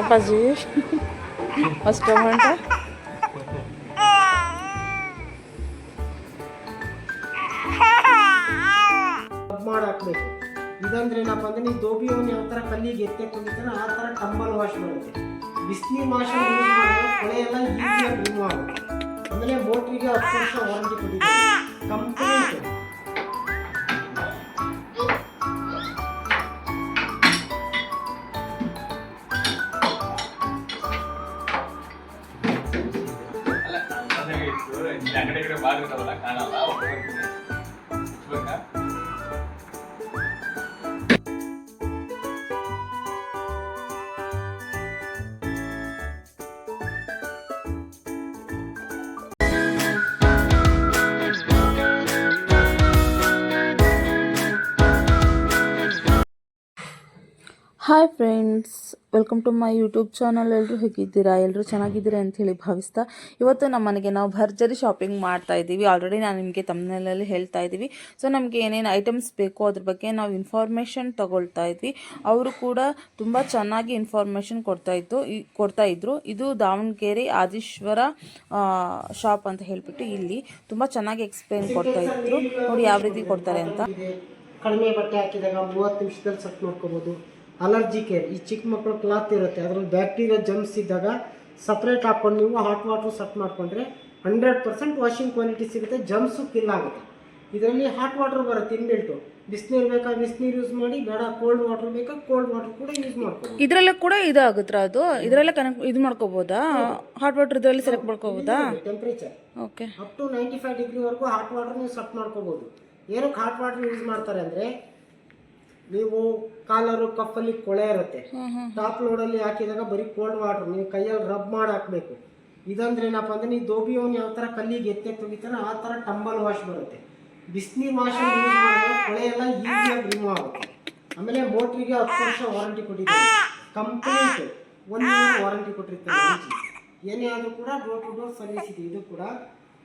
ಅಪ್ಪಾಜಿ ಅಷ್ಟು amount rub ಮಾಡಿ ಹಾಕ್ಬೇಕು. ಇದಂದ್ರೆ ಏನಪ್ಪ ಅಂದ್ರೆ ನೀವು ದೋಬಿಯವನ್ನ ಯಾವ ಥರ ಕಲ್ಲಿಗೆ ಎತ್ತೆ ಕುಂದಿತಾನ ಆ ಥರ ಟಂಬಲ್ ವಾಶ್ ಬರುತ್ತೆ ಬಿಸಿನೀರು ವಾಶ್ ಕೊಳೆ ಎಲ್ಲ ಈಸಿಯಾಗಿ ರಿಮೂವ್ ಆಗುತ್ತೆ. ಆಮೇಲೆ ಮೋಟ್ರಿಗೆ ಹತ್ತು ವರ್ಷ ವಾರಂಟಿ ಕೊಟ್ಟಿದ್ದಾರೆ. Complete hi friends welcome to my YouTube channel ಎಲ್ಲರೂ ಹೇಗಿದ್ದೀರಾ? ಎಲ್ಲರೂ ಚೆನ್ನಾಗಿದ್ದೀರಾ ಅಂತ ಹೇಳಿ ಭಾವಿಸ್ತಾ ಇವತ್ತು ನಮ್ಮ ಮನೆಗೆ ನಾವು ಭರ್ಜರಿ ಶಾಪಿಂಗ್ ಮಾಡ್ತಾ ಇದ್ದೀವಿ. ಆಲ್ರೆಡಿ ನಾನು ನಿಮಗೆ ತಮ್ಮನೇಲಲ್ಲಿ ಹೇಳ್ತಾ ಇದ್ದೀವಿ. ಸೊ ನಮಗೆ ಏನೇನು ಐಟಮ್ಸ್ ಬೇಕೋ ಅದ್ರ ಬಗ್ಗೆ ನಾವು ಇನ್ಫಾರ್ಮೇಷನ್ ತಗೊಳ್ತಾ ಇದ್ವಿ. ಅವರು ಕೂಡ ತುಂಬ ಚೆನ್ನಾಗಿ ಇನ್ಫಾರ್ಮೇಷನ್ ಕೊಡ್ತಾ ಇತ್ತು ಕೊಡ್ತಾ ಇದ್ರು. ಇದು ದಾವಣಗೆರೆ ಆದೀಶ್ವರ ಶಾಪ್ ಅಂತ ಹೇಳ್ಬಿಟ್ಟು ಇಲ್ಲಿ ತುಂಬ ಚೆನ್ನಾಗಿ ಎಕ್ಸ್ಪ್ಲೇನ್ ಕೊಡ್ತಾ ಇದ್ರು. ನೋಡಿ ಯಾವ ರೀತಿ ಕೊಡ್ತಾರೆ ಅಂತ. ಕಡಿಮೆ ಬಟ್ಟೆ ಹಾಕಿದಾಗ ಮೂವತ್ತು ನಿಮಿಷದಲ್ಲಿ ಸೆಟ್ ಮಾಡ್ಕೋಬೋದು. Allergy care. ಈ ಚಿಕ್ಕ ಮಕ್ಕಳು ಕ್ಲಾತ್ ಇರುತ್ತೆ. ಅದರಲ್ಲಿ ಬ್ಯಾಕ್ಟೀರಿಯಾ ಜಮ್ಸ್ ಇದ್ದಾಗ ಸಪ್ರೇಟ್ ಹಾಕ್ಕೊಂಡು ನೀವು ಹಾಟ್ ವಾಟರ್ ಸೆಟ್ ಮಾಡಿಕೊಂಡ್ರೆ ಹಂಡ್ರೆಡ್ ಪರ್ಸೆಂಟ್ ವಾಷಿಂಗ್ ಕ್ವಾಲಿಟಿ ಸಿಗುತ್ತೆ. ಜಮ್ಸು ಕಿಲ್ ಆಗುತ್ತೆ. ಇದರಲ್ಲಿ ಹಾಟ್ ವಾಟರ್ ಬರುತ್ತೆ ಇನ್ಬಿಲ್ಟು ಬಿಸಿನೀರು ಬೇಕಾ? ಬಿಸಿನೀರು ಯೂಸ್ ಮಾಡಿ ಬೇಡ ಕೋಲ್ಡ್ ವಾಟರ್ ಬೇಕಾ? ಕೋಲ್ಡ್ ವಾಟರ್ ಕೂಡ ಯೂಸ್ ಮಾಡ್ಕೋಬೋದು. ಇದರಲ್ಲೇ ಕೂಡ ಇದಾಗುತ್ತೆ ಅದು? ಇದರಲ್ಲೇ ಕನೆಕ್ಟ್ ಇದು ಮಾಡ್ಕೋಬೋದಾ? ಹಾಟ್ ವಾಟರ್ ಇದರಲ್ಲಿ select ಮಾಡ್ಕೋಬೋದಾ? Temperature okay up to ninety five ಡಿಗ್ರಿವರೆಗೂ hot water ನೀವು ಸೆಟ್ ಮಾಡ್ಕೋಬೋದು. ಏನಕ್ಕೆ ಹಾಟ್ ವಾಟರ್ ಯೂಸ್ ಮಾಡ್ತಾರೆ ಅಂದರೆ ನೀವು ಕಾಲರು ಕಫಲ್ಲಿ ಕೊಳೆ ಇರುತ್ತೆ. ಟಾಪ್ ಲೋಡಲ್ಲಿ ಹಾಕಿದಾಗ ಬರೀ ಕೋಲ್ಡ್ ವಾಟರ್ ನೀವು ಕೈಯಲ್ಲಿ ರಬ್ ಮಾಡಿ ಹಾಕಬೇಕು. ಇದಂದ್ರೆ ಏನಪ್ಪ ಅಂದ್ರೆ ನೀವು ದೋಬಿಯವನ್ನ ಯಾವ ಥರ ಕಲ್ಲಿಗೆ ಎತ್ತೆ ತೆಗಿತಾನೆ ಆ ಥರ ಟಂಬಲ್ ವಾಶ್ ಬರುತ್ತೆ. ಬಿಸ್ನಿ ವಾಶ್ ಕೊಳೆ ಎಲ್ಲ ಈಸಿಯಾಗಿ ರಿಮೂವ್ ಆಗುತ್ತೆ. ಆಮೇಲೆ ಮೋಟ್ರಿಗೆ ಹತ್ತು ವರ್ಷ ವಾರಂಟಿ ಕೊಟ್ಟಿದ್ದಾರೆ. ಕಂಪ್ಲೀಟ್ ಇಯರ್ ವಾರಂಟಿ ಕೊಟ್ಟಿರ್ತಾರೆ. ಏನೇ ಆದರೂ ಕೂಡ ಡೋರ್ ಟು ಡೋರ್ ಸರ್ವಿಸ್ ಇದೆ. ಇದು ಕೂಡ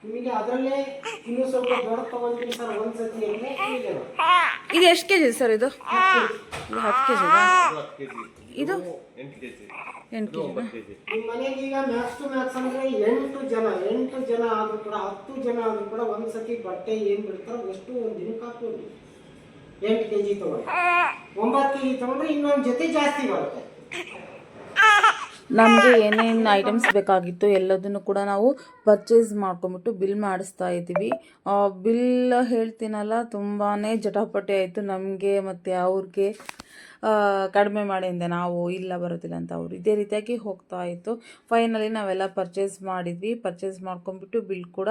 ನಿಮಗೆ ಅದರಲ್ಲೇ ಇನ್ನೂ ಸ್ವಲ್ಪ ದೊಡ್ಡ ತಗೊಂತೀನಿ ಸರ್ ಒಂದ್ಸತಿ ಸತಿ ಇದೆ ಇದು ಎಷ್ಟು ಕೆ ಜಿ ಸರ್ ಇದು? ಇದು ಹತ್ತು ಕೆ ಜಿ ಇದು? ಎಂಟು ಕೆ ಜಿ ಎಂಟು ಕೆ ಜಿ ನಿಮ್ಮ ಮನೆಗೆ ಈಗ ಮ್ಯಾಕ್ಸ್ ಟು ಮ್ಯಾಕ್ಸ್ ಅಂದ್ರೆ ಎಂಟು ಜನ ಎಂಟು ಜನ ಆದ್ರೂ ಕೂಡ ಹತ್ತು ಜನ ಆದ್ರೂ ಕೂಡ ಒಂದ್ಸತಿ ಬಟ್ಟೆ ಏನು ಬಿಡ್ತಾರೋ ಅಷ್ಟು ಒಂದ್ ದಿನಕ್ಕೆ ಹಾಕ್ಬೋದು. ಎಂಟು ಕೆ ಜಿ ತಗೊಂಡ್ರೆ. ಒಂಬತ್ತು ಕೆ ಜಿ ತಗೊಂಡ್ರೆ ಇನ್ನೊಂದು ಜೊತೆ ಜಾಸ್ತಿ ಬರುತ್ತೆ. ನಮಗೆ ಏನೇನು ಐಟಮ್ಸ್ ಬೇಕಾಗಿತ್ತು ಎಲ್ಲದನ್ನು ಕೂಡ ನಾವು ಪರ್ಚೇಸ್ ಮಾಡ್ಕೊಂಬಿಟ್ಟು ಬಿಲ್ ಮಾಡಿಸ್ತಾ ಇದ್ದೀವಿ. ಬಿಲ್ ಹೇಳ್ತೀನಲ್ಲ ತುಂಬಾ ಜಟಾಪಟಿ ಆಯಿತು ನಮಗೆ ಮತ್ತು ಅವ್ರಿಗೆ. ಕಡಿಮೆ ಮಾಡಿಂದೆ ನಾವು ಇಲ್ಲ ಬರೋದಿಲ್ಲ ಅಂತ ಅವರು ಇದೇ ರೀತಿಯಾಗಿ ಹೋಗ್ತಾ ಇತ್ತು. ಫೈನಲಿ ನಾವೆಲ್ಲ ಪರ್ಚೇಸ್ ಮಾಡಿದ್ವಿ. ಪರ್ಚೇಸ್ ಮಾಡ್ಕೊಂಬಿಟ್ಟು ಬಿಲ್ ಕೂಡ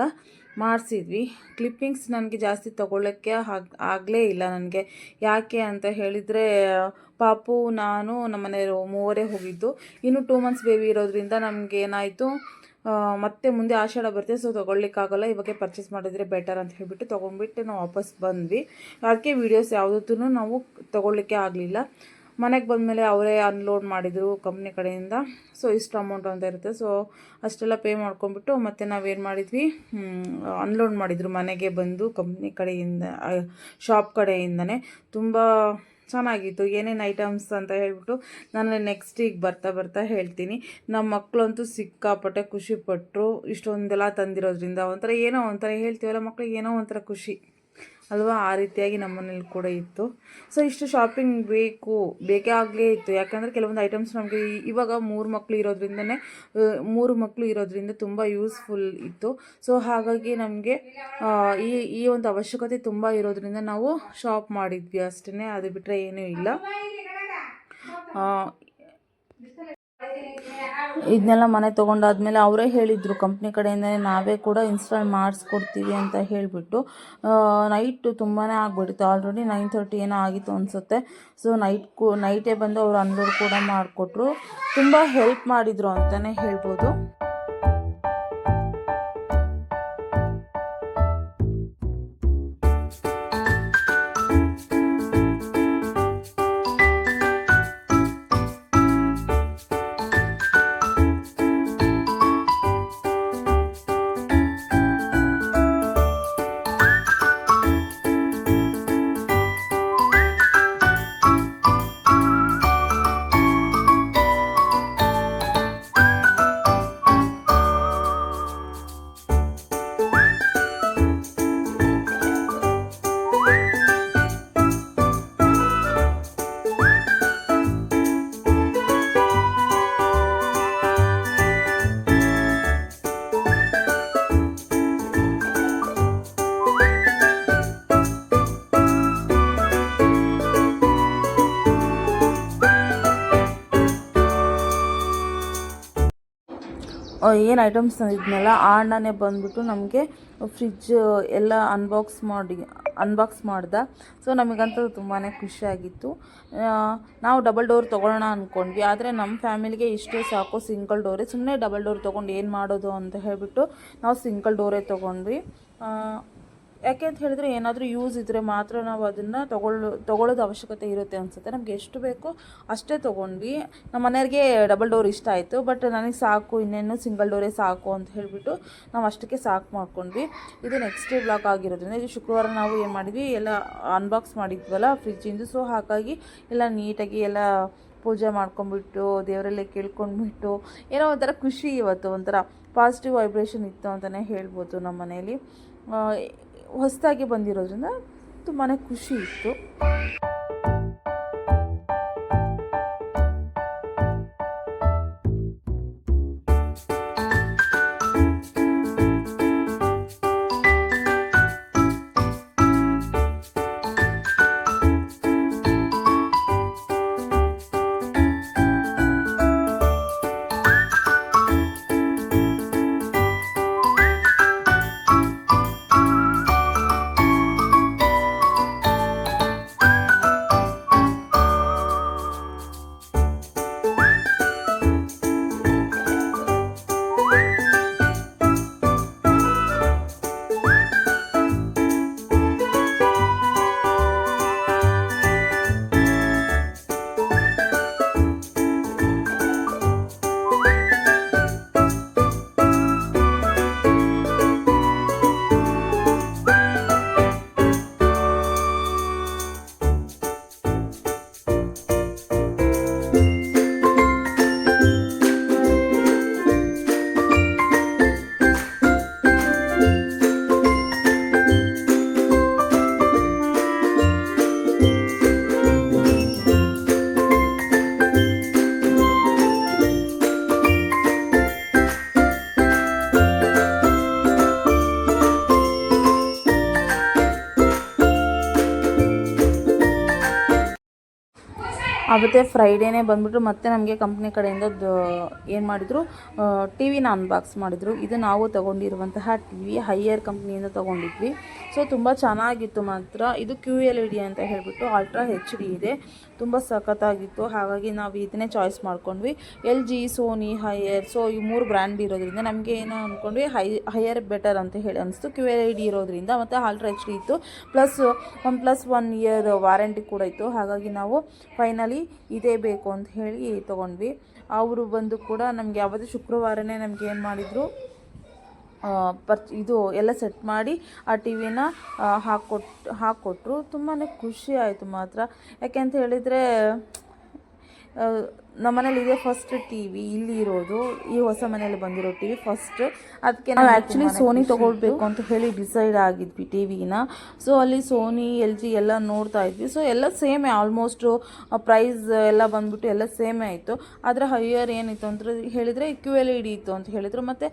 ಮಾಡಿಸಿದ್ವಿ. ಕ್ಲಿಪ್ಪಿಂಗ್ಸ್ ನನಗೆ ಜಾಸ್ತಿ ತೊಗೊಳ್ಳೋಕ್ಕೆ ಆಗ್, ಆಗಲೇ ಇಲ್ಲ ನನಗೆ. ಯಾಕೆ ಅಂತ ಹೇಳಿದರೆ, ಪಾಪು, ನಾನು ನಮ್ಮ ಮನೆಯವರು ಮೂವರೇ ಹೋಗಿದ್ದು. ಇನ್ನು ಟೂ ಮಂತ್ಸ್ ಬೇಬಿ ಇರೋದ್ರಿಂದ ನಮಗೆ ಏನಾಯಿತು? ಮತ್ತೆ ಮುಂದೆ ಆಷಾಢ ಬರುತ್ತೆ ಸೊ ತೊಗೊಳ್ಲಿಕ್ಕಾಗಲ್ಲ ಇವಾಗೆ ಪರ್ಚೇಸ್ ಮಾಡಿದರೆ ಬೆಟರ್ ಅಂತ ಹೇಳಿಬಿಟ್ಟು ತೊಗೊಂಡ್ಬಿಟ್ಟು ನಾವು ವಾಪಸ್ ಬಂದ್ವಿ. ಅದಕ್ಕೆ ವೀಡಿಯೋಸ್ ಯಾವುದೂ ನಾವು ತೊಗೊಳ್ಲಿಕ್ಕೆ ಆಗಲಿಲ್ಲ. ಮನೆಗೆ ಬಂದಮೇಲೆ ಅವರೇ ಅನ್ಲೋಡ್ ಮಾಡಿದರು ಕಂಪ್ನಿ ಕಡೆಯಿಂದ. ಸೊ ಇಷ್ಟು ಅಮೌಂಟ್ ಅಂತ ಇರುತ್ತೆ. ಸೊ ಅಷ್ಟೆಲ್ಲ ಪೇ ಮಾಡ್ಕೊಂಬಿಟ್ಟು ಮತ್ತೆ ನಾವೇನು ಮಾಡಿದ್ವಿ? ಅನ್ಲೋಡ್ ಮಾಡಿದರು ಮನೆಗೆ ಬಂದು ಕಂಪ್ನಿ ಕಡೆಯಿಂದ ಶಾಪ್ ಕಡೆಯಿಂದನೇ. ತುಂಬ ಚೆನ್ನಾಗಿತ್ತು. ಏನೇನು ಐಟಮ್ಸ್ ಅಂತ ಹೇಳ್ಬಿಟ್ಟು ನಾನು ನೆಕ್ಸ್ಟ್ ಈಗ ಬರ್ತಾ ಬರ್ತಾ ಹೇಳ್ತೀನಿ. ನಮ್ಮ ಮಕ್ಕಳಂತೂ ಸಿಕ್ಕಾಪಟ್ಟೆ ಖುಷಿಪಟ್ಟರು ಇಷ್ಟೊಂದೆಲ್ಲ ತಂದಿರೋದ್ರಿಂದ ಒಂಥರ ಏನೋ ಒಂಥರ ಹೇಳ್ತೀವಲ್ಲ ಮಕ್ಳಿಗೆ ಏನೋ ಒಂಥರ ಖುಷಿ. ಅಲ್ವಾ? ಆ ರೀತಿಯಾಗಿ ನಮ್ಮ ಮನೇಲಿ ಕೂಡ ಇತ್ತು. ಸೊ ಇಷ್ಟು ಶಾಪಿಂಗ್ ಬೇಕು, ಬೇಕೇ ಆಗಲೇ ಇತ್ತು. ಯಾಕಂದರೆ ಕೆಲವೊಂದು ಐಟಮ್ಸ್ ನಮಗೆ ಇವಾಗ ಮೂರು ಮಕ್ಕಳು ಇರೋದ್ರಿಂದನೇ ಮೂರು ಮಕ್ಕಳು ಇರೋದ್ರಿಂದ ತುಂಬ ಯೂಸ್ಫುಲ್ ಇತ್ತು. ಸೊ ಹಾಗಾಗಿ ನಮಗೆ ಈ ಈ ಒಂದು ಅವಶ್ಯಕತೆ ತುಂಬ ಇರೋದ್ರಿಂದ ನಾವು ಶಾಪ್ ಮಾಡಿದ್ವಿ ಅಷ್ಟೇ ಅದು ಬಿಟ್ಟರೆ ಏನೂ ಇಲ್ಲ. ಇದನ್ನೆಲ್ಲ ಮನೆ ತೊಗೊಂಡಾದ್ಮೇಲೆ ಅವರೇ ಹೇಳಿದರು, ಕಂಪ್ನಿ ಕಡೆಯಿಂದ ನಾವೇ ಕೂಡ ಇನ್ಸ್ಟಾಲ್ ಮಾಡಿಸ್ಕೊಡ್ತೀವಿ ಅಂತ ಹೇಳಿಬಿಟ್ಟು. ನೈಟು ತುಂಬಾ ಆಗಿಬಿಡುತ್ತೆ ಆಲ್ರೆಡಿ ನೈನ್ ತರ್ಟಿ ಏನೋ ಆಗಿತ್ತು ಅನಿಸುತ್ತೆ. ಸೊ ನೈಟ್ ಕೂ ನೈಟೇ ಬಂದು ಅವರು ಅನ್ಲೋಡ್ ಕೂಡ ಮಾಡಿಕೊಟ್ರು. ತುಂಬ ಹೆಲ್ಪ್ ಮಾಡಿದರು ಅಂತಲೇ ಹೇಳ್ಬೋದು. ಏನು ಐಟಮ್ಸ್ ತಂದಿದ್ನಲ್ಲ, ಆ ಅಣ್ಣನೇ ಬಂದ್ಬಿಟ್ಟು ನಮಗೆ ಫ್ರಿಜ್ ಎಲ್ಲ ಅನ್ಬಾಕ್ಸ್ ಮಾಡಿ ಅನ್ಬಾಕ್ಸ್ ಮಾಡ್ದ. ಸೊ ನಮಗಂತೂ ತುಂಬಾ ಖುಷಿಯಾಗಿತ್ತು ನಾವು ಡಬಲ್ ಡೋರ್ ತೊಗೊಳ್ಳೋಣ ಅಂದ್ಕೊಂಡ್ವಿ ಆದರೆ ನಮ್ಮ ಫ್ಯಾಮಿಲಿಗೆ ಇಷ್ಟೇ ಸಾಕು ಸಿಂಗಲ್ ಡೋರೇ ಸುಮ್ಮನೆ ಡಬಲ್ ಡೋರ್ ತೊಗೊಂಡು ಏನು ಮಾಡೋದು ಅಂತ ಹೇಳಿಬಿಟ್ಟು ನಾವು ಸಿಂಗಲ್ ಡೋರೇ ತೊಗೊಂಡ್ವಿ. ಯಾಕೆ ಅಂತ ಹೇಳಿದ್ರೆ ಏನಾದರೂ ಯೂಸ್ ಇದ್ದರೆ ಮಾತ್ರ ನಾವು ಅದನ್ನು ತಗೊಳ್ಳೋ, ತೊಗೊಳ್ಳೋದು ಅವಶ್ಯಕತೆ ಇರುತ್ತೆ ಅನಿಸುತ್ತೆ. ನಮ್ಗೆ ಎಷ್ಟು ಬೇಕೋ ಅಷ್ಟೇ ತೊಗೊಂಡ್ವಿ. ನಮ್ಮ ಮನೆಯವ್ರಿಗೆ ಡಬಲ್ ಡೋರ್ ಇಷ್ಟ ಆಯಿತು ಬಟ್ ನನಗೆ ಸಾಕು, ಇನ್ನೇನು ಸಿಂಗಲ್ ಡೋರೇ ಸಾಕು ಅಂತ ಹೇಳಿಬಿಟ್ಟು ನಾವು ಅಷ್ಟಕ್ಕೆ ಸಾಕು ಮಾಡ್ಕೊಂಡ್ವಿ. ಇದು ನೆಕ್ಸ್ಟ್ ಡೇ ಬ್ಲಾಕ್ ಆಗಿರೋದ್ರಿಂದ ಇದು ಶುಕ್ರವಾರ ನಾವು ಏನು ಮಾಡಿದ್ವಿ, ಎಲ್ಲ ಅನ್ಬಾಕ್ಸ್ ಮಾಡಿದ್ವಲ್ಲ ಫ್ರಿಜ್ಜಿಂದು ಸೊ ಹಾಗಾಗಿ ಎಲ್ಲ ನೀಟಾಗಿ ಎಲ್ಲ ಪೂಜೆ ಮಾಡ್ಕೊಂಡ್ಬಿಟ್ಟು, ದೇವರಲ್ಲೇ ಕೇಳ್ಕೊಂಡ್ಬಿಟ್ಟು, ಏನೋ ಒಂಥರ ಖುಷಿ ಇವತ್ತು, ಒಂಥರ ಪಾಸಿಟಿವ್ ವೈಬ್ರೇಷನ್ ಇತ್ತು ಅಂತಲೇ ಹೇಳ್ಬೋದು ನಮ್ಮ ಮನೇಲಿ ಹೊಸದಾಗಿ ಬಂದಿರೋದ್ರಿಂದ ತುಂಬಾ ಖುಷಿ ಇತ್ತು. ಅವತ್ತೇ ಫ್ರೈಡೇನೇ ಬಂದ್ಬಿಟ್ಟು ಮತ್ತೆ ನಮಗೆ ಕಂಪ್ನಿ ಕಡೆಯಿಂದ ಏನು ಮಾಡಿದರು ಟಿ ವಿನ ಅನ್ಬಾಕ್ಸ್ ಮಾಡಿದರು. ಇದು ನಾವು ತೊಗೊಂಡಿರುವಂತಹ ಟಿ ವಿ ಹೈಯರ್ ಕಂಪ್ನಿಯಿಂದ ತೊಗೊಂಡಿದ್ವಿ. ಸೊ ತುಂಬ ಚೆನ್ನಾಗಿತ್ತು ಮಾತ್ರ. ಇದು ಕ್ಯೂ ಎಲ್ ಇ ಡಿ ಅಂತ ಹೇಳಿಬಿಟ್ಟು ಅಲ್ಟ್ರಾ ಹೆಚ್ ಡಿ ಇದೆ. ತುಂಬ ಸಖತ್ತಾಗಿತ್ತು. ಹಾಗಾಗಿ ನಾವು ಇದನ್ನೇ ಚಾಯ್ಸ್ ಮಾಡ್ಕೊಂಡ್ವಿ. L G Sony Haier so ಈ ಮೂರು ಬ್ರ್ಯಾಂಡ್ ಇರೋದ್ರಿಂದ ನಮಗೆ ಏನೋ ಅಂದ್ಕೊಂಡ್ವಿ ಹೈ ಹೈಯರ್ ಬೆಟರ್ ಅಂತ ಹೇಳಿ ಅನಿಸ್ತು. ಕ್ಯೂ ಎಲ್ ಇ ಡಿ ಇರೋದ್ರಿಂದ ಮತ್ತು ಅಲ್ಟ್ರಾ ಹೆಚ್ ಡಿ ಇತ್ತು. Plus one plus one year warranty ಕೂಡ ಇತ್ತು. ಹಾಗಾಗಿ ನಾವು ಫೈನಲಿ ಇದೇ ಬೇಕು ಅಂತ ಹೇಳಿ ತೊಗೊಂಡ್ವಿ. ಅವರು ಬಂದು ಕೂಡ ನಮಗೆ ಯಾವುದೇ ಶುಕ್ರವಾರನೇ ನಮಗೆ ಏನು ಮಾಡಿದರು ಪರ್, ಇದು ಎಲ್ಲ ಸೆಟ್ ಮಾಡಿ ಆ ಟಿ ವಿನ ಹಾಕ್ಕೊಟ್ಟು ಹಾಕ್ಕೊಟ್ರು ತುಂಬಾ ಖುಷಿ ಆಯಿತು ಮಾತ್ರ. ಯಾಕೆ ಅಂತ ಹೇಳಿದರೆ ನಮ್ಮನೇಲಿ ಇದೆ ಫಸ್ಟ್ ಟಿ ವಿ ಇಲ್ಲಿ ಇರೋದು ಈ ಹೊಸ ಮನೆಯಲ್ಲಿ ಬಂದಿರೋ ಟಿ ವಿ ಫಸ್ಟ್ ಅದಕ್ಕೆ ನಾವು ಆ್ಯಕ್ಚುಲಿ ಸೋನಿ ತೊಗೊಳ್ಬೇಕು ಅಂತ ಹೇಳಿ ಡಿಸೈಡ್ ಆಗಿದ್ವಿ ಟಿ ವಿನ ಸೊ ಅಲ್ಲಿ ಸೋನಿ ಎಲ್ ಜಿ ಎಲ್ಲ ನೋಡ್ತಾ ಇದ್ವಿ. ಸೊ ಎಲ್ಲ ಸೇಮೇ ಆಲ್ಮೋಸ್ಟು ಪ್ರೈಸ್ ಎಲ್ಲ ಬಂದ್ಬಿಟ್ಟು ಎಲ್ಲ ಸೇಮೇ ಆಯಿತು. ಆದರೆ ಹೈಯರ್ ಏನಿತ್ತು ಅಂತ ಹೇಳಿದರೆ ಕ್ಯೂ ಎಲ್ ಇ ಡಿ ಇತ್ತು ಅಂತ ಹೇಳಿದರು. ಮತ್ತು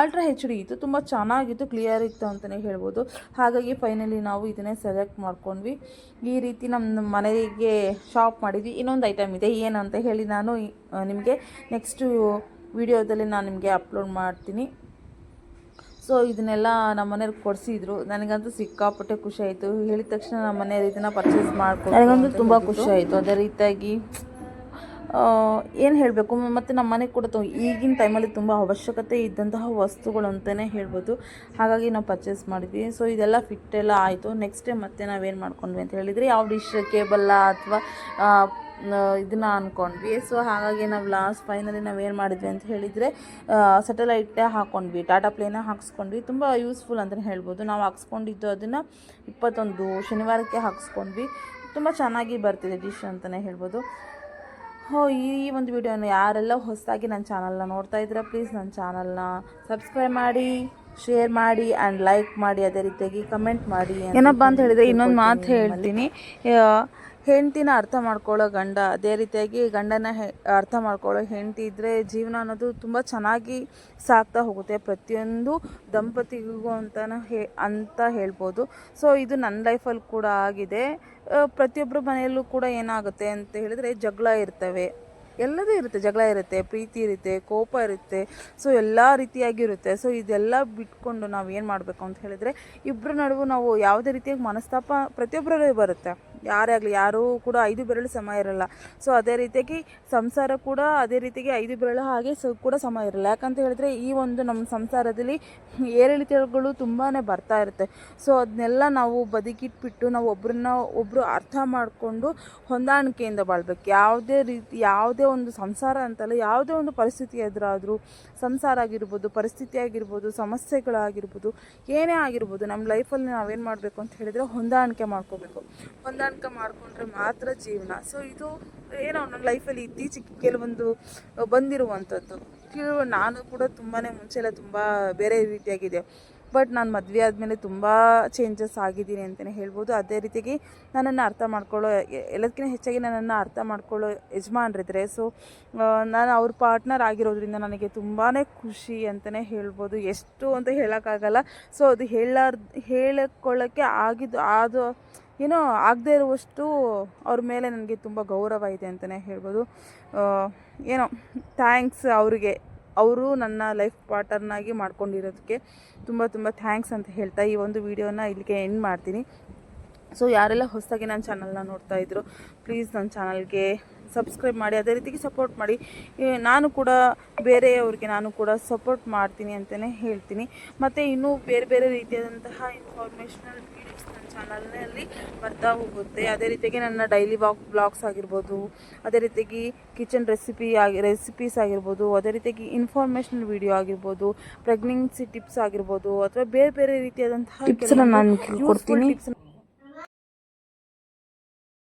ಅಲ್ಟ್ರಾ ಹೆಚ್ ಡಿ ಇತ್ತು ತುಂಬ ಚೆನ್ನಾಗಿತ್ತು ಕ್ಲಿಯರ್ ಇತ್ತು ಅಂತಲೇ ಹೇಳ್ಬೋದು. ಹಾಗಾಗಿ ಫೈನಲಿ ನಾವು ಇದನ್ನೇ ಸೆಲೆಕ್ಟ್ ಮಾಡ್ಕೊಂಡ್ವಿ. ಈ ರೀತಿ ನಮ್ಮ ಮನೆಗೆ ಶಾಪ್ ಮಾಡಿದ್ವಿ. ಇನ್ನೊಂದು ಐಟಮ್ ಇದೆ ಏನಂತ ಹೇಳಿ ನಾನು ನಿಮಗೆ ನೆಕ್ಸ್ಟು ವಿಡಿಯೋದಲ್ಲಿ ನಾನು ನಿಮಗೆ ಅಪ್ಲೋಡ್ ಮಾಡ್ತೀನಿ. ಸೊ ಇದನ್ನೆಲ್ಲ ನಮ್ಮ ಮನೆಯವ್ರು ಕೊಡಿಸಿದ್ರು. ನನಗಂತೂ ಸಿಕ್ಕಾಪಟ್ಟೆ ಖುಷಿ ಆಯಿತು. ಹೇಳಿದ ತಕ್ಷಣ ನಮ್ಮ ಮನೆಯವ್ರು ಇದನ್ನು ಪರ್ಚೇಸ್ ಮಾಡ್ಕೊಂಡು ನನಗಂತೂ ತುಂಬ ಖುಷಿ ಆಯಿತು. ಅದೇ ರೀತಿಯಾಗಿ ಏನು ಹೇಳಬೇಕು? ಮತ್ತು ನಮ್ಮ ಮನೆಗೆ ಕೂಡ ಈಗಿನ ಟೈಮಲ್ಲಿ ತುಂಬ ಅವಶ್ಯಕತೆ ಇದ್ದಂತಹ ವಸ್ತುಗಳು ಅಂತಲೇ ಹೇಳ್ಬೋದು. ಹಾಗಾಗಿ ನಾವು ಪರ್ಚೇಸ್ ಮಾಡಿದ್ವಿ. ಸೊ ಇದೆಲ್ಲ ಫಿಟ್ ಎಲ್ಲ ಆಯಿತು. ನೆಕ್ಸ್ಟ್ ಡೇ ಮತ್ತೆ ನಾವೇನು ಮಾಡ್ಕೊಂಡ್ವಿ ಅಂತ ಹೇಳಿದರೆ, ಯಾವ ಡಿಶ್ ಕೇಬಲ್ಲ ಅಥವಾ ಇದನ್ನ ಅಂದ್ಕೊಂಡ್ವಿ ಸೊ ಹಾಗಾಗಿ ನಾವು ಲಾಸ್ಟ್ ಫೈನಲಿ ನಾವೇನು ಮಾಡಿದ್ವಿ ಅಂತ ಹೇಳಿದರೆ ಸೆಟಲೈಟೇ ಹಾಕ್ಕೊಂಡ್ವಿ ಟಾಟಾ ಪ್ಲೇನ ಹಾಕ್ಸ್ಕೊಂಡ್ವಿ. ತುಂಬ ಯೂಸ್ಫುಲ್ ಅಂತಲೇ ಹೇಳ್ಬೋದು. ನಾವು ಹಾಕ್ಸ್ಕೊಂಡಿದ್ದು ಅದನ್ನು ಇಪ್ಪತ್ತೊಂದು ಶನಿವಾರಕ್ಕೆ ಹಾಕ್ಸ್ಕೊಂಡ್ವಿ. ತುಂಬ ಚೆನ್ನಾಗಿ ಬರ್ತಿದೆ ಡಿಶ್ ಅಂತಲೇ ಹೇಳ್ಬೋದು. ಹೋ ಈ ಒಂದು ವಿಡಿಯೋನ ಯಾರೆಲ್ಲ ಹೊಸದಾಗಿ ನನ್ನ ಚಾನಲ್ನ ನೋಡ್ತಾ ಇದ್ದೀರಾ ಪ್ಲೀಸ್ ನನ್ನ ಚಾನಲ್ನ ಸಬ್ಸ್ಕ್ರೈಬ್ ಮಾಡಿ ಶೇರ್ ಮಾಡಿ ಆ್ಯಂಡ್ ಲೈಕ್ ಮಾಡಿ ಅದೇ ರೀತಿಯಾಗಿ ಕಮೆಂಟ್ ಮಾಡಿ ಏನಪ್ಪ ಅಂತ ಹೇಳಿದರೆ ಇನ್ನೊಂದು ಮಾತು ಹೇಳ್ತೀನಿ. ಹೆಂಡ್ತಿನ ಅರ್ಥ ಮಾಡ್ಕೊಳ್ಳೋ ಗಂಡ, ಅದೇ ರೀತಿಯಾಗಿ ಗಂಡನ ಹೆ, ಅರ್ಥ ಮಾಡ್ಕೊಳ್ಳೋ ಹೆಂಡತಿ ಇದ್ದರೆ ಜೀವನ ಅನ್ನೋದು ತುಂಬ ಚೆನ್ನಾಗಿ ಸಾಗ್ತಾ ಹೋಗುತ್ತೆ. ಪ್ರತಿಯೊಂದು ದಂಪತಿಗೂ ಅಂತಲೇ ಹೇ, ಅಂತ ಹೇಳ್ಬೋದು. ಸೊ ಇದು ನನ್ನ ಲೈಫಲ್ಲಿ ಕೂಡ ಆಗಿದೆ. ಪ್ರತಿಯೊಬ್ಬರ ಮನೆಯಲ್ಲೂ ಕೂಡ ಏನಾಗುತ್ತೆ ಅಂತ ಹೇಳಿದರೆ ಜಗಳ ಇರ್ತವೆ. ಎಲ್ಲದೂ ಇರುತ್ತೆ, ಜಗಳ ಇರುತ್ತೆ, ಪ್ರೀತಿ ಇರುತ್ತೆ, ಕೋಪ ಇರುತ್ತೆ. ಸೊ ಎಲ್ಲ ರೀತಿಯಾಗಿರುತ್ತೆ. ಸೊ ಇದೆಲ್ಲ ಬಿಟ್ಕೊಂಡು ನಾವು ಏನು ಮಾಡಬೇಕು ಅಂತ ಹೇಳಿದರೆ ಇಬ್ಬರ ನಡುವೆ ನಾವು ಯಾವುದೇ ರೀತಿಯಾಗಿ ಮನಸ್ತಾಪ ಪ್ರತಿಯೊಬ್ಬರಲ್ಲೂ ಬರುತ್ತೆ. ಯಾರೇ ಆಗಲಿ, ಯಾರೂ ಕೂಡ ಐದು ಬೆರಳು ಸಮ ಇರಲ್ಲ. ಸೊ ಅದೇ ರೀತಿಯಾಗಿ ಸಂಸಾರ ಕೂಡ ಅದೇ ರೀತಿಯಾಗಿ ಐದು ಬೆರಳು ಹಾಗೆ ಸೊ ಕೂಡ ಸಮ ಇರಲ್ಲ. ಯಾಕಂತ ಹೇಳಿದ್ರೆ, ಈ ಒಂದು ನಮ್ಮ ಸಂಸಾರದಲ್ಲಿ ಏರಿಳಿತಗಳು ತುಂಬಾ ಬರ್ತಾ ಇರುತ್ತೆ. ಸೊ ಅದನ್ನೆಲ್ಲ ನಾವು ಬದುಕಿಟ್ಬಿಟ್ಟು ನಾವು ಒಬ್ಬರನ್ನ ಒಬ್ಬರು ಅರ್ಥ ಮಾಡಿಕೊಂಡು ಹೊಂದಾಣಿಕೆಯಿಂದ ಬಾಳ್ಬೇಕು. ಯಾವುದೇ ರೀತಿ, ಯಾವುದೇ ಒಂದು ಸಂಸಾರ ಅಂತಲ್ಲ, ಯಾವುದೇ ಒಂದು ಪರಿಸ್ಥಿತಿ ಎದುರಾದರೂ, ಸಂಸಾರ ಆಗಿರ್ಬೋದು, ಪರಿಸ್ಥಿತಿ ಆಗಿರ್ಬೋದು, ಸಮಸ್ಯೆಗಳಾಗಿರ್ಬೋದು, ಏನೇ ಆಗಿರ್ಬೋದು, ನಮ್ಮ ಲೈಫಲ್ಲಿ ನಾವೇನು ಮಾಡಬೇಕು ಅಂತ ಹೇಳಿದರೆ ಹೊಂದಾಣಿಕೆ ಮಾಡ್ಕೋಬೇಕು. ಹೊಂದಾಣಿಕೆ ಮಾಡಿಕೊಂಡ್ರೆ ಮಾತ್ರ ಜೀವನ. ಸೊ ಇದು ಏನೋ ನನ್ನ ಲೈಫಲ್ಲಿ ಇತ್ತೀಚೆಗೆ ಕೆಲವೊಂದು ಬಂದಿರುವಂಥದ್ದು ನಾನು ಕೂಡ ತುಂಬಾ ಮುಂಚೆ ಎಲ್ಲ ತುಂಬ ಬೇರೆ ರೀತಿಯಾಗಿದೆ. ಬಟ್ ನಾನು ಮದುವೆ ಆದಮೇಲೆ ತುಂಬ ಚೇಂಜಸ್ ಆಗಿದ್ದೀನಿ ಅಂತಲೇ ಹೇಳ್ಬೋದು. ಅದೇ ರೀತಿಯಾಗಿ ನನ್ನನ್ನು ಅರ್ಥ ಮಾಡ್ಕೊಳ್ಳೋ ಎಲ್ಲದಕ್ಕಿಂತ ಹೆಚ್ಚಾಗಿ ನನ್ನನ್ನು ಅರ್ಥ ಮಾಡ್ಕೊಳ್ಳೋ ಯಜಮಾನ್ರಿದ್ರೆ ಸೊ ನಾನು ಅವ್ರ ಪಾರ್ಟ್ನರ್ ಆಗಿರೋದ್ರಿಂದ ನನಗೆ ತುಂಬಾ ಖುಷಿ ಅಂತಲೇ ಹೇಳ್ಬೋದು. ಎಷ್ಟು ಅಂತ ಹೇಳೋಕ್ಕಾಗಲ್ಲ. ಸೊ ಅದು ಹೇಳಾರ್, ಹೇಳಿಕೊಳ್ಳೋಕ್ಕೆ ಆಗಿದ್ದು ಅದು ಏನೋ ಆಗದೇ ಇರುವಷ್ಟು ಅವ್ರ ಮೇಲೆ ನನಗೆ ತುಂಬ ಗೌರವ ಇದೆ ಅಂತಲೇ ಹೇಳ್ಬೋದು. ಏನೋ ಥ್ಯಾಂಕ್ಸ್ ಅವರಿಗೆ. ಅವರು ನನ್ನ ಲೈಫ್ ಪಾರ್ಟ್ನರ್ನಾಗಿ ಮಾಡ್ಕೊಂಡಿರೋದಕ್ಕೆ ತುಂಬ ತುಂಬ ಥ್ಯಾಂಕ್ಸ್ ಅಂತ ಹೇಳ್ತಾ ಈ ಒಂದು ವಿಡಿಯೋನ ಇಲ್ಲಿಗೆ ಎಂಡ್ ಮಾಡ್ತೀನಿ. ಸೊ ಯಾರೆಲ್ಲ ಹೊಸದಾಗಿ ನನ್ನ ಚಾನಲ್ನ ನೋಡ್ತಾ ಇದ್ರು ಪ್ಲೀಸ್ ನನ್ನ ಚಾನಲ್ಗೆ ಸಬ್ಸ್ಕ್ರೈಬ್ ಮಾಡಿ, ಅದೇ ರೀತಿಗೆ ಸಪೋರ್ಟ್ ಮಾಡಿ. ನಾನು ಕೂಡ ಬೇರೆಯವ್ರಿಗೆ ನಾನು ಕೂಡ ಸಪೋರ್ಟ್ ಮಾಡ್ತೀನಿ ಅಂತಲೇ ಹೇಳ್ತೀನಿ. ಮತ್ತು ಇನ್ನೂ ಬೇರೆ ಬೇರೆ ರೀತಿಯಾದಂತಹ ಇನ್ಫಾರ್ಮೇಷನಲ್ ಚಾನಲ್ನಲ್ಲಿ ಬರ್ತಾ ಹೋಗುತ್ತೆ ಅದೇ ರೀತಿಯಾಗಿ ನನ್ನ ಡೈಲಿ ವಾಕ್ ಬ್ಲಾಗ್ಸ್ ಆಗಿರ್ಬೋದು ಅದೇ ರೀತಿಯಾಗಿ ಕಿಚನ್ ರೆಸಿಪಿ ಆಗಿ ರೆಸಿಪೀಸ್ ಆಗಿರ್ಬೋದು ಅದೇ ರೀತಿಯಾಗಿ ಇನ್ಫಾರ್ಮೇಷನಲ್ ವಿಡಿಯೋ ಆಗಿರ್ಬೋದು ಪ್ರೆಗ್ನೆನ್ಸಿ ಟಿಪ್ಸ್ ಆಗಿರ್ಬೋದು ಅಥವಾ ಬೇರೆ ಬೇರೆ ರೀತಿಯಾದಂತಹ ಟಿಪ್ಸ್ ನಾನು ಕೊಡ್ತೀನಿ.